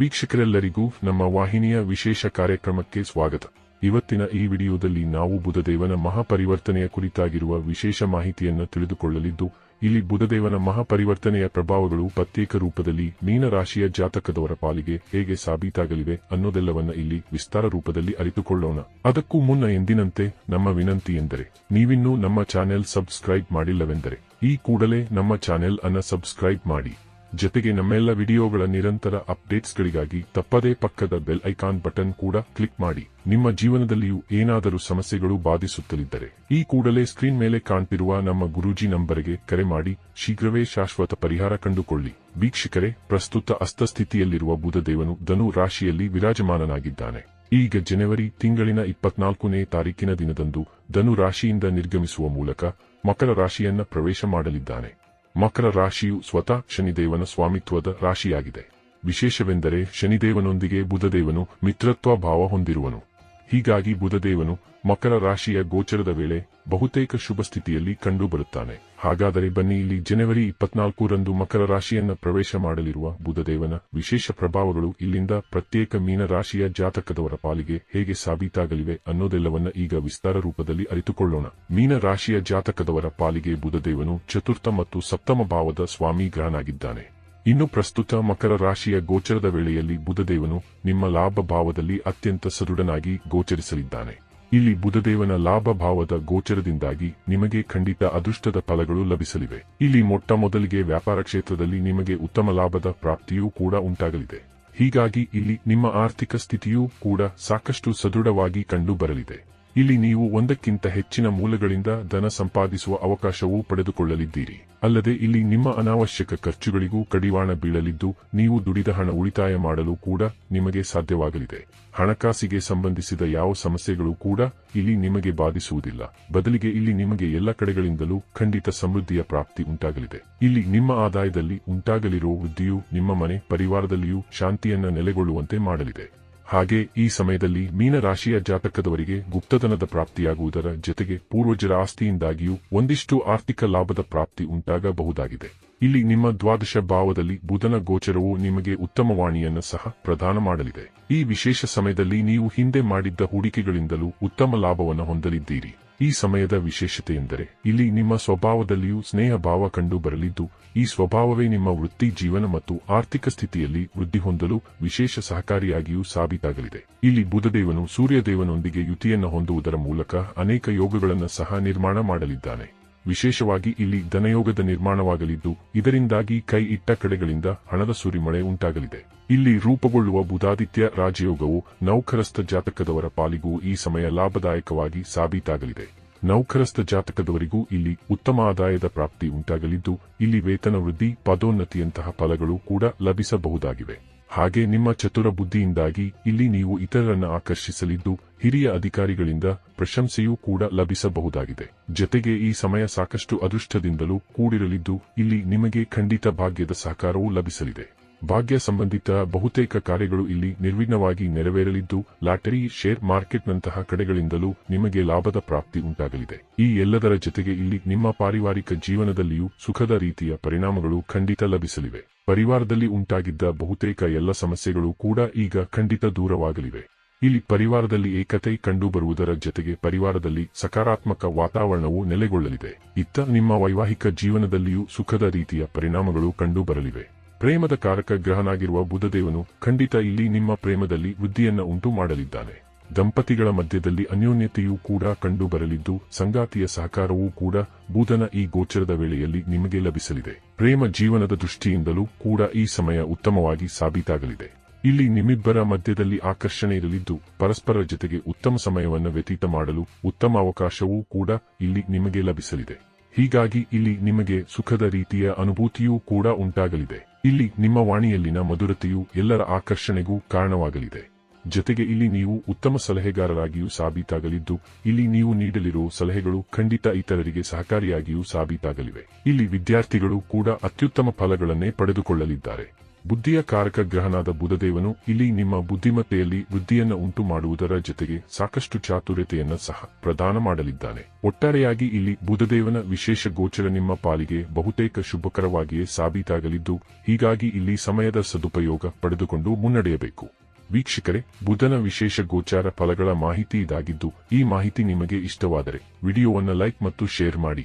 ವೀಕ್ಷಕರೆಲ್ಲರಿಗೂ ನಮ್ಮ ವಾಹಿನಿಯ ವಿಶೇಷ ಕಾರ್ಯಕ್ರಮಕ್ಕೆ ಸ್ವಾಗತ. ಇವತ್ತಿನ ಈ ವಿಡಿಯೋದಲ್ಲಿ ನಾವು ಬುಧದೇವನ ಮಹಾಪರಿವರ್ತನೆಯ ಕುರಿತಾಗಿರುವ ವಿಶೇಷ ಮಾಹಿತಿಯನ್ನು ತಿಳಿದುಕೊಳ್ಳಲಿದ್ದು, ಇಲ್ಲಿ ಬುಧದೇವನ ಮಹಾಪರಿವರ್ತನೆಯ ಪ್ರಭಾವಗಳು ಪ್ರತ್ಯೇಕ ರೂಪದಲ್ಲಿ ಮೀನರಾಶಿಯ ಜಾತಕದವರ ಪಾಲಿಗೆ ಹೇಗೆ ಸಾಬೀತಾಗಲಿವೆ ಅನ್ನೋದೆಲ್ಲವನ್ನ ಇಲ್ಲಿ ವಿಸ್ತಾರ ರೂಪದಲ್ಲಿ ಅರಿತುಕೊಳ್ಳೋಣ. ಅದಕ್ಕೂ ಮುನ್ನ ಎಂದಿನಂತೆ ನಮ್ಮ ವಿನಂತಿ ಎಂದರೆ, ನೀವಿನ್ನೂ ನಮ್ಮ ಚಾನೆಲ್ ಸಬ್ಸ್ಕ್ರೈಬ್ ಮಾಡಿಲ್ಲವೆಂದರೆ, ಈ ಕೂಡಲೇ ನಮ್ಮ ಚಾನೆಲ್ ಅನ್ನ ಸಬ್ಸ್ಕ್ರೈಬ್ ಮಾಡಿ. ಜೊತೆಗೆ ನಮ್ಮೆಲ್ಲ ವಿಡಿಯೋಗಳ ನಿರಂತರ ಅಪ್ಡೇಟ್ಸ್ಗಳಿಗಾಗಿ ತಪ್ಪದೇ ಪಕ್ಕದ ಬೆಲ್ ಐಕಾನ್ ಬಟನ್ ಕೂಡ ಕ್ಲಿಕ್ ಮಾಡಿ. ನಿಮ್ಮ ಜೀವನದಲ್ಲಿಯೂ ಏನಾದರೂ ಸಮಸ್ಯೆಗಳು ಬಾಧಿಸುತ್ತಲಿದ್ದರೆ ಈ ಕೂಡಲೇ ಸ್ಕ್ರೀನ್ ಮೇಲೆ ಕಾಣ್ತಿರುವ ನಮ್ಮ ಗುರೂಜಿ ನಂಬರ್ಗೆ ಕರೆ ಮಾಡಿ. ಶೀಘ್ರವೇ ಶಾಶ್ವತ ಪರಿಹಾರ ಕಂಡುಕೊಳ್ಳಿ. ವೀಕ್ಷಕರೇ, ಪ್ರಸ್ತುತ ಅಸ್ತಸ್ಥಿತಿಯಲ್ಲಿರುವ ಬುಧದೇವನು ಧನು ರಾಶಿಯಲ್ಲಿ ವಿರಾಜಮಾನನಾಗಿದ್ದಾನೆ. ಈಗ ಜನವರಿ ತಿಂಗಳಿನ ಇಪ್ಪತ್ನಾಲ್ಕನೇ ತಾರೀಕಿನ ದಿನದಂದು ಧನು ರಾಶಿಯಿಂದ ನಿರ್ಗಮಿಸುವ ಮೂಲಕ ಮಕರ ರಾಶಿಯನ್ನ ಪ್ರವೇಶ ಮಾಡಲಿದ್ದಾನೆ. ಮಕರ ರಾಶಿಯು ಸ್ವತಃ ಶನಿದೇವನ ಸ್ವಾಮಿತ್ವದ ರಾಶಿಯಾಗಿದೆ. ವಿಶೇಷವೆಂದರೆ ಶನಿದೇವನೊಂದಿಗೆ ಬುಧದೇವನು ಮಿತ್ರತ್ವ ಭಾವ ಹೊಂದಿರುವನು. ಹೀಗಾಗಿ ಬುಧದೇವನು ಮಕರ ರಾಶಿಯ ಗೋಚರದ ವೇಳೆ ಬಹುತೇಕ ಶುಭ ಸ್ಥಿತಿಯಲ್ಲಿ ಕಂಡುಬರುತ್ತಾನೆ ಹಾಗಾದರೆ ಬನ್ನಿ ಇಲ್ಲಿ ಜನವರಿ ಇಪ್ಪತ್ನಾಲ್ಕರಂದು ಮಕರ ರಾಶಿಯನ್ನ ಪ್ರವೇಶ ಮಾಡಲಿರುವ ಬುಧದೇವನ ವಿಶೇಷ ಪ್ರಭಾವಗಳು ಇಲ್ಲಿಂದ ಪ್ರತ್ಯೇಕ ಮೀನರಾಶಿಯ ಜಾತಕದವರ ಪಾಲಿಗೆ ಹೇಗೆ ಸಾಬೀತಾಗಲಿವೆ ಅನ್ನೋದೆಲ್ಲವನ್ನ ಈಗ ವಿಸ್ತಾರ ರೂಪದಲ್ಲಿ ಅರಿತುಕೊಳ್ಳೋಣ. ಮೀನರಾಶಿಯ ಜಾತಕದವರ ಪಾಲಿಗೆ ಬುಧದೇವನು ಚತುರ್ಥ ಮತ್ತು ಸಪ್ತಮ ಭಾವದ ಸ್ವಾಮಿ ಗ್ರಹನಾಗಿದ್ದಾನೆ ಇನ್ನು ಪ್ರಸ್ತುತ ಮಕರ ರಾಶಿಯ ಗೋಚರದ ವೇಳೆಯಲ್ಲಿ ಬುಧದೇವನು ನಿಮ್ಮ ಲಾಭ ಭಾವದಲ್ಲಿ ಅತ್ಯಂತ ಸದೃಢನಾಗಿ ಗೋಚರಿಸಲಿದ್ದಾನೆ. ಇಲ್ಲಿ ಬುಧದೇವನ ಲಾಭ ಭಾವದ ಗೋಚರದಿಂದಾಗಿ ನಿಮಗೆ ಖಂಡಿತ ಅದೃಷ್ಟದ ಫಲಗಳು ಲಭಿಸಲಿವೆ. ಇಲ್ಲಿ ಮೊಟ್ಟ ಮೊದಲಿಗೆ ವ್ಯಾಪಾರ ಕ್ಷೇತ್ರದಲ್ಲಿ ನಿಮಗೆ ಉತ್ತಮ ಲಾಭದ ಪ್ರಾಪ್ತಿಯೂ ಕೂಡ ಉಂಟಾಗಲಿದೆ. ಹೀಗಾಗಿ ಇಲ್ಲಿ ನಿಮ್ಮ ಆರ್ಥಿಕ ಸ್ಥಿತಿಯೂ ಕೂಡ ಸಾಕಷ್ಟು ಸದೃಢವಾಗಿ ಕಂಡು ಬರಲಿದೆ ಇಲ್ಲಿ ನೀವು ಒಂದಕ್ಕಿಂತ ಹೆಚ್ಚಿನ ಮೂಲಗಳಿಂದ ಧನ ಸಂಪಾದಿಸುವ ಅವಕಾಶವೂ ಪಡೆದುಕೊಳ್ಳಲಿದ್ದೀರಿ. ಅಲ್ಲದೆ ಇಲ್ಲಿ ನಿಮ್ಮ ಅನಾವಶ್ಯಕ ಖರ್ಚುಗಳಿಗೂ ಕಡಿವಾಣ ಬೀಳಲಿದ್ದು, ನೀವು ದುಡಿದ ಹಣ ಉಳಿತಾಯ ಮಾಡಲು ಕೂಡ ನಿಮಗೆ ಸಾಧ್ಯವಾಗಲಿದೆ. ಹಣಕಾಸಿಗೆ ಸಂಬಂಧಿಸಿದ ಯಾವ ಸಮಸ್ಯೆಗಳು ಕೂಡ ಇಲ್ಲಿ ನಿಮಗೆ ಬಾಧಿಸುವುದಿಲ್ಲ. ಬದಲಿಗೆ ಇಲ್ಲಿ ನಿಮಗೆ ಎಲ್ಲ ಕಡೆಗಳಿಂದಲೂ ಖಂಡಿತ ಸಮೃದ್ಧಿಯ ಪ್ರಾಪ್ತಿ ಉಂಟಾಗಲಿದೆ. ಇಲ್ಲಿ ನಿಮ್ಮ ಆದಾಯದಲ್ಲಿ ಉಂಟಾಗಲಿರುವ ವೃದ್ಧಿಯು ನಿಮ್ಮ ಮನೆ, ಪರಿವಾರದಲ್ಲಿಯೂ ಶಾಂತಿಯನ್ನ ನೆಲೆಗೊಳ್ಳುವಂತೆ ಮಾಡಲಿದೆ. ಹಾಗೆ ಈ ಸಮಯದಲ್ಲಿ ಮೀನರಾಶಿಯ ಜಾತಕದವರಿಗೆ ಗುಪ್ತಧನದ ಪ್ರಾಪ್ತಿಯಾಗುವುದರ ಜೊತೆಗೆ ಪೂರ್ವಜರ ಆಸ್ತಿಯಿಂದಾಗಿಯೂ ಒಂದಿಷ್ಟು ಆರ್ಥಿಕ ಲಾಭದ ಪ್ರಾಪ್ತಿ ಉಂಟಾಗಬಹುದಾಗಿದೆ. ಇಲ್ಲಿ ನಿಮ್ಮ ದ್ವಾದಶ ಭಾವದಲ್ಲಿ ಬುಧನ ಗೋಚರವು ನಿಮಗೆ ಉತ್ತಮ ವಾಣಿಯನ್ನು ಸಹ ಪ್ರದಾನ ಮಾಡಲಿದೆ. ಈ ವಿಶೇಷ ಸಮಯದಲ್ಲಿ ನೀವು ಹಿಂದೆ ಮಾಡಿದ್ದ ಹೂಡಿಕೆಗಳಿಂದಲೂ ಉತ್ತಮ ಲಾಭವನ್ನು ಹೊಂದಲಿದ್ದೀರಿ. ಈ ಸಮಯದ ವಿಶೇಷತೆ ಎಂದರೆ ಇಲ್ಲಿ ನಿಮ್ಮ ಸ್ವಭಾವದಲ್ಲಿಯೂ ಸ್ನೇಹ ಭಾವ ಕಂಡು ಬರಲಿದ್ದು ಈ ಸ್ವಭಾವವೇ ನಿಮ್ಮ ವೃತ್ತಿ ಜೀವನ ಮತ್ತು ಆರ್ಥಿಕ ಸ್ಥಿತಿಯಲ್ಲಿ ವೃದ್ಧಿ ಹೊಂದಲು ವಿಶೇಷ ಸಹಕಾರಿಯಾಗಿಯೂ ಸಾಬೀತಾಗಲಿದೆ. ಇಲ್ಲಿ ಬುಧದೇವನು ಸೂರ್ಯದೇವನೊಂದಿಗೆ ಯುತಿಯನ್ನು ಹೊಂದುವುದರ ಮೂಲಕ ಅನೇಕ ಯೋಗಗಳನ್ನು ಸಹ ನಿರ್ಮಾಣ ಮಾಡಲಿದ್ದಾನೆ. ವಿಶೇಷವಾಗಿ ಇಲ್ಲಿ ಧನಯೋಗದ ನಿರ್ಮಾಣವಾಗಲಿದ್ದು, ಇದರಿಂದಾಗಿ ಕೈ ಇಟ್ಟ ಕಡೆಗಳಿಂದ ಹಣದ ಸುರಿಮಳೆ ಉಂಟಾಗಲಿದೆ. ಇಲ್ಲಿ ರೂಪುಗೊಳ್ಳುವ ಬುಧಾದಿತ್ಯ ರಾಜಯೋಗವು ನೌಕರಸ್ಥ ಜಾತಕದವರ ಪಾಲಿಗೂ ಈ ಸಮಯ ಲಾಭದಾಯಕವಾಗಿ ಸಾಬೀತಾಗಲಿದೆ. ನೌಕರಸ್ಥ ಜಾತಕದವರಿಗೂ ಇಲ್ಲಿ ಉತ್ತಮ ಆದಾಯದ ಪ್ರಾಪ್ತಿ ಉಂಟಾಗಲಿದ್ದು, ಇಲ್ಲಿ ವೇತನ ವೃದ್ಧಿ, ಪದೋನ್ನತಿಯಂತಹ ಫಲಗಳು ಕೂಡ ಲಭಿಸಬಹುದಾಗಿವೆ. ಹಾಗೆ ನಿಮ್ಮ ಚತುರ ಬುದ್ಧಿಯಿಂದಾಗಿ ಇಲ್ಲಿ ನೀವು ಇತರರನ್ನು ಆಕರ್ಷಿಸಲಿದ್ದು, ಹಿರಿಯ ಅಧಿಕಾರಿಗಳಿಂದ ಪ್ರಶಂಸೆಯೂ ಕೂಡ ಲಭಿಸಬಹುದಾಗಿದೆ. ಜತೆಗೆ ಈ ಸಮಯ ಸಾಕಷ್ಟು ಅದೃಷ್ಟದಿಂದಲೂ ಕೂಡಿರಲಿದ್ದು, ಇಲ್ಲಿ ನಿಮಗೆ ಖಂಡಿತ ಭಾಗ್ಯದ ಸಹಕಾರವೂ ಲಭಿಸಲಿದೆ. ಭಾಗ್ಯ ಸಂಬಂಧಿತ ಬಹುತೇಕ ಕಾರ್ಯಗಳು ಇಲ್ಲಿ ನಿರ್ವಿಘ್ನವಾಗಿ ನೆರವೇರಲಿದ್ದು, ಲಾಟರಿ ಶೇರ್ ಮಾರ್ಕೆಟ್ನಂತಹ ಕಡೆಗಳಿಂದಲೂ ನಿಮಗೆ ಲಾಭದ ಪ್ರಾಪ್ತಿ ಉಂಟಾಗಲಿದೆ. ಈ ಎಲ್ಲದರ ಜೊತೆಗೆ ಇಲ್ಲಿ ನಿಮ್ಮ ಪಾರಿವಾರಿಕ ಜೀವನದಲ್ಲಿಯೂ ಸುಖದ ರೀತಿಯ ಪರಿಣಾಮಗಳು ಖಂಡಿತ ಲಭಿಸಲಿವೆ. ಪರಿವಾರದಲ್ಲಿ ಉಂಟಾಗಿದ್ದ ಬಹುತೇಕ ಎಲ್ಲ ಸಮಸ್ಯೆಗಳು ಕೂಡ ಈಗ ಖಂಡಿತ ದೂರವಾಗಲಿವೆ. ಇಲ್ಲಿ ಪರಿವಾರದಲ್ಲಿ ಏಕತೆ ಕಂಡುಬರುವುದರ ಜೊತೆಗೆ ಪರಿವಾರದಲ್ಲಿ ಸಕಾರಾತ್ಮಕ ವಾತಾವರಣವು ನೆಲೆಗೊಳ್ಳಲಿದೆ. ಇತ್ತ ನಿಮ್ಮ ವೈವಾಹಿಕ ಜೀವನದಲ್ಲಿಯೂ ಸುಖದ ರೀತಿಯ ಪರಿಣಾಮಗಳು ಕಂಡುಬರಲಿವೆ. ಪ್ರೇಮದ ಕಾರಕ ಗ್ರಹನಾಗಿರುವ ಬುಧದೇವನು ಖಂಡಿತ ಇಲ್ಲಿ ನಿಮ್ಮ ಪ್ರೇಮದಲ್ಲಿ ವೃದ್ಧಿಯನ್ನ ಉಂಟು ಮಾಡಲಿದ್ದಾನೆ. ದಂಪತಿಗಳ ಮಧ್ಯದಲ್ಲಿ ಅನ್ಯೋನ್ಯತೆಯೂ ಕೂಡ ಕಂಡು ಬರಲಿದ್ದು, ಸಂಗಾತಿಯ ಸಹಕಾರವೂ ಕೂಡ ಬುಧನ ಈ ಗೋಚರದ ವೇಳೆಯಲ್ಲಿ ನಿಮಗೆ ಲಭಿಸಲಿದೆ. ಪ್ರೇಮ ಜೀವನದ ದೃಷ್ಟಿಯಿಂದಲೂ ಕೂಡ ಈ ಸಮಯ ಉತ್ತಮವಾಗಿ ಸಾಬೀತಾಗಲಿದೆ. ಇಲ್ಲಿ ನಿಮ್ಮಿಬ್ಬರ ಮಧ್ಯದಲ್ಲಿ ಆಕರ್ಷಣೆ ಇರಲಿದ್ದು, ಪರಸ್ಪರ ಜೊತೆಗೆ ಉತ್ತಮ ಸಮಯವನ್ನು ವ್ಯತೀತ ಮಾಡಲು ಉತ್ತಮ ಅವಕಾಶವೂ ಕೂಡ ಇಲ್ಲಿ ನಿಮಗೆ ಲಭಿಸಲಿದೆ. ಹೀಗಾಗಿ ಇಲ್ಲಿ ನಿಮಗೆ ಸುಖದ ರೀತಿಯ ಅನುಭೂತಿಯೂ ಕೂಡ ಉಂಟಾಗಲಿದೆ. ಇಲ್ಲಿ ನಿಮ್ಮ ವಾಣಿಯಲ್ಲಿನ ಮಧುರತೆಯು ಎಲ್ಲರ ಆಕರ್ಷಣೆಗೂ ಕಾರಣವಾಗಲಿದೆ. ಜೊತೆಗೆ ಇಲ್ಲಿ ನೀವು ಉತ್ತಮ ಸಲಹೆಗಾರರಾಗಿಯೂ ಸಾಬೀತಾಗಲಿದ್ದು, ಇಲ್ಲಿ ನೀವು ನೀಡಲಿರುವ ಸಲಹೆಗಳು ಖಂಡಿತ ಇತರರಿಗೆ ಸಹಕಾರಿಯಾಗಿಯೂ ಸಾಬೀತಾಗಲಿವೆ. ಇಲ್ಲಿ ವಿದ್ಯಾರ್ಥಿಗಳು ಕೂಡ ಅತ್ಯುತ್ತಮ ಫಲಗಳನ್ನೇ ಪಡೆದುಕೊಳ್ಳಲಿದ್ದಾರೆ. ಬುದ್ಧಿಯ ಕಾರಕ ಗ್ರಹನಾದ ಬುಧದೇವನು ಇಲ್ಲಿ ನಿಮ್ಮ ಬುದ್ಧಿಮತ್ತೆಯಲ್ಲಿ ವೃದ್ಧಿಯನ್ನು ಉಂಟು ಮಾಡುವುದರ ಜೊತೆಗೆ ಸಾಕಷ್ಟು ಚಾತುರ್ಯತೆಯನ್ನು ಸಹ ಪ್ರದಾನ ಮಾಡಲಿದ್ದಾನೆ. ಒಟ್ಟಾರೆಯಾಗಿ ಇಲ್ಲಿ ಬುಧದೇವನ ವಿಶೇಷ ಗೋಚರ ನಿಮ್ಮ ಪಾಲಿಗೆ ಬಹುತೇಕ ಶುಭಕರವಾಗಿಯೇ ಸಾಬೀತಾಗಲಿದ್ದು, ಹೀಗಾಗಿ ಇಲ್ಲಿ ಸಮಯದ ಸದುಪಯೋಗ ಪಡೆದುಕೊಂಡು ಮುನ್ನಡೆಯಬೇಕು. ವೀಕ್ಷಕರೇ, ಬುಧನ ವಿಶೇಷ ಗೋಚಾರ ಫಲಗಳ ಮಾಹಿತಿ ಇದಾಗಿದ್ದು, ಈ ಮಾಹಿತಿ ನಿಮಗೆ ಇಷ್ಟವಾದರೆ ವಿಡಿಯೋವನ್ನು ಲೈಕ್ ಮತ್ತು ಶೇರ್ ಮಾಡಿ.